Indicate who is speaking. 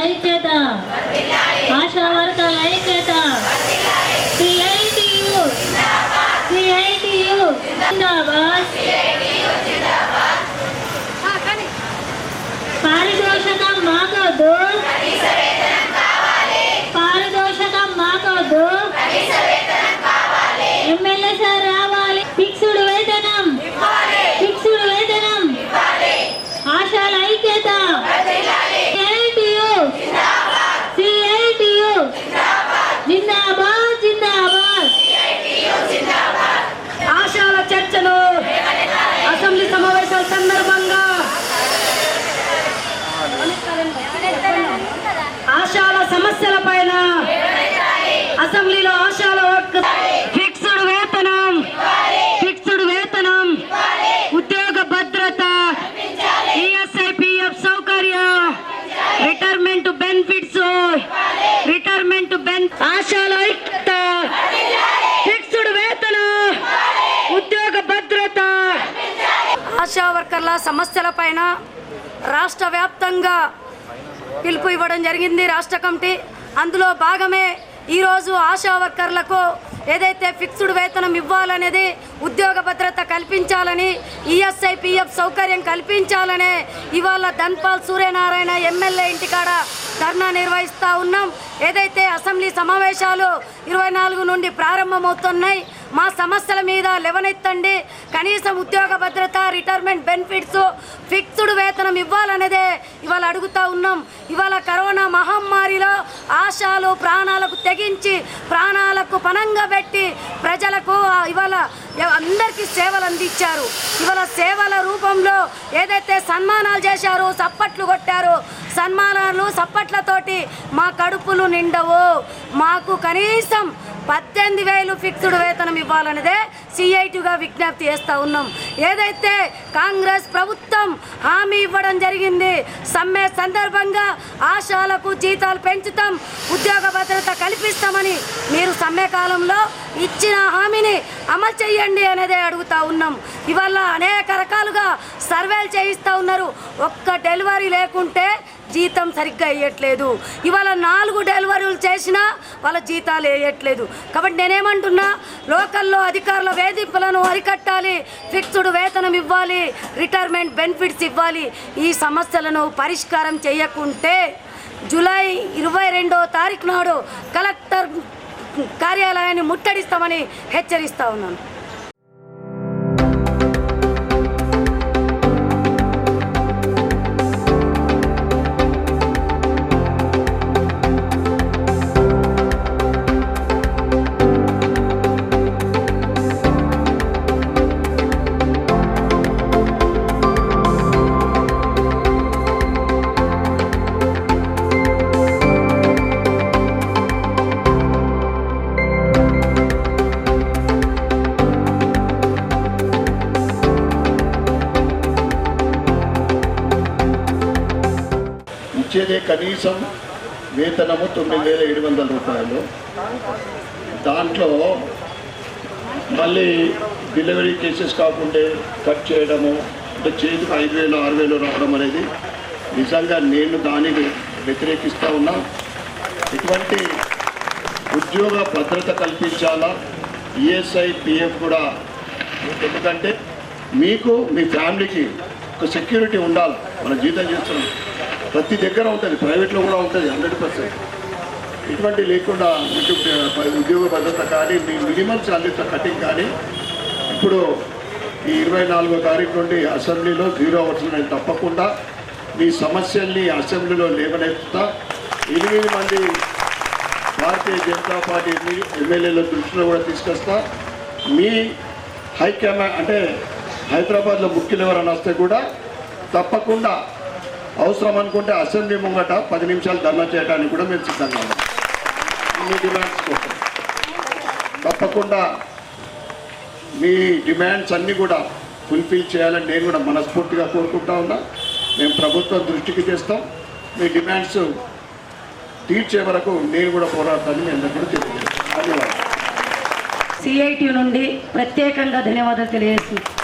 Speaker 1: ఐక్యత ఆశా వర్గాల ఐక్యత సిఐటియు సిఐటియు జిందాబాద్
Speaker 2: ఆశా సమస్యల పైన రాష్ట్ర వ్యాప్తంగా పిలుపు ఇవ్వడం జరిగింది రాష్ట్ర కమిటీ. అందులో భాగమే ఈరోజు ఆశా వర్కర్లకు ఏదైతే ఫిక్స్డ్ వేతనం ఇవ్వాలనేది ఉద్యోగ భద్రత కల్పించాలని ఈఎస్ఐ పిఎఫ్ సౌకర్యం కల్పించాలనే ఇవాళ ధన్పాల్ సూర్యనారాయణ ఎమ్మెల్యే ఇంటికాడ ధర్నా నిర్వహిస్తూ ఉన్నాం. ఏదైతే అసెంబ్లీ సమావేశాలు ఇరవై నాలుగు నుండి ప్రారంభమవుతున్నాయి మా సమస్యల మీద లెవనెత్తండి. కనీసం ఉద్యోగ భద్రత రిటైర్మెంట్ బెనిఫిట్స్ ఫిక్స్డ్ వేతనం ఇవ్వాలనేదే ఇవాళ అడుగుతా ఉన్నాం. ఇవాళ కరోనా మహమ్మారిలో ఆశాలు ప్రాణాలకు తెగించి ప్రాణాలకు పనంగా పెట్టి ప్రజలకు ఇవాళ అందరికీ సేవలు అందించారు. ఇవాళ సేవల రూపంలో ఏదైతే సన్మానాలు చేశారో చప్పట్లు కొట్టారో సన్మానాలు చప్పట్లతోటి మా కడుపులు నిండవు. మాకు కనీసం పద్దెనిమిది వేలు ఫిక్స్డ్ వేతనం ఇవ్వాలనేదే సిఐటిగా విజ్ఞప్తి చేస్తూ ఉన్నాం. ఏదైతే కాంగ్రెస్ ప్రభుత్వం హామీ ఇవ్వడం జరిగింది సమ్మె సందర్భంగా ఆశాలకు జీతాలు పెంచుతాం ఉద్యోగ భద్రత కల్పిస్తామని మీరు సమ్మె కాలంలో ఇచ్చిన హామీని అమలు చేయండి అనేదే అడుగుతా ఉన్నాం. ఇవాళ అనేక రకాలుగా సర్వేలు చేయిస్తూ ఉన్నారు. ఒక్క డెలివరీ లేకుంటే జీతం సరిగ్గా వేయట్లేదు. ఇవాళ నాలుగు డెలివరీలు చేసినా వాళ్ళ జీతాలు వేయట్లేదు. కాబట్టి నేనేమంటున్నా లోకల్లో అధికారుల వేధింపులను అరికట్టాలి ఫిక్స్డ్ వేతనం ఇవ్వాలి రిటైర్మెంట్ బెనిఫిట్స్ ఇవ్వాలి. ఈ సమస్యలను పరిష్కారం చేయకుంటే జూలై ఇరవై రెండో తారీఖు నాడు కలెక్టర్ కార్యాలయాన్ని ముట్టడిస్తామని హెచ్చరిస్తా ఉన్నాను.
Speaker 3: ఇచ్చేదే కనీసం వేతనము తొమ్మిది వేల ఏడు వందల రూపాయలు. దాంట్లో మళ్ళీ డెలివరీ కేసెస్ కాకుండా కట్ చేయడము అంటే చేతికి ఐదు వేలు ఆరు వేలు రావడం అనేది నిజంగా నేను దానిని వ్యతిరేకిస్తూ ఉన్నా. ఇటువంటి ఉద్యోగ భద్రత కల్పించాలా? ఈఎస్ఐ పిఎఫ్ కూడా ఎందుకంటే మీకు మీ ఫ్యామిలీకి ఒక సెక్యూరిటీ ఉండాలి? మన జీతం చేస్తున్నాం. ప్రతి దగ్గర ఉంటుంది ప్రైవేట్లో కూడా ఉంటుంది హండ్రెడ్ పర్సెంట్ ఇటువంటి లేకుండా మీకు ఉద్యోగ భద్రత కానీ మీ మినిమం శాలరీతో కటింగ్ కానీ ఇప్పుడు ఈ ఇరవై నాలుగో తారీఖు నుండి అసెంబ్లీలో జీరో అవర్స్ నేను తప్పకుండా మీ సమస్యల్ని అసెంబ్లీలో లేవనెత్తుతా. ఎనిమిది మంది భారతీయ జనతా పార్టీ ఎమ్మెల్యేల దృష్టిలో కూడా తీసుకొస్తా. మీ హైకమాండ్ అంటే హైదరాబాద్లో ముఖ్యులు ఎవరైనా వస్తే కూడా తప్పకుండా అవసరం అనుకుంటే అసెంబ్లీ ముంగట పది నిమిషాలు ధర్నా చేయడానికి కూడా మేము సిద్ధంగా ఉన్నాం. మీ డిమాండ్స్ కోసం. తప్పకుండా మీ డిమాండ్స్ అన్నీ కూడా ఫుల్ఫిల్ చేయాలని నేను కూడా మనస్ఫూర్తిగా కోరుకుంటా ఉన్నా. మేము ప్రభుత్వం దృష్టికి తెస్తాం. మీ డిమాండ్స్ తీర్చే వరకు నేను కూడా పోరాడతానని మీ అందరికీ కూడా తెలియజేస్తాను. ధన్యవాదాలు.
Speaker 2: సిఐటి నుండి ప్రత్యేకంగా ధన్యవాదాలు తెలియజేస్తున్నాను.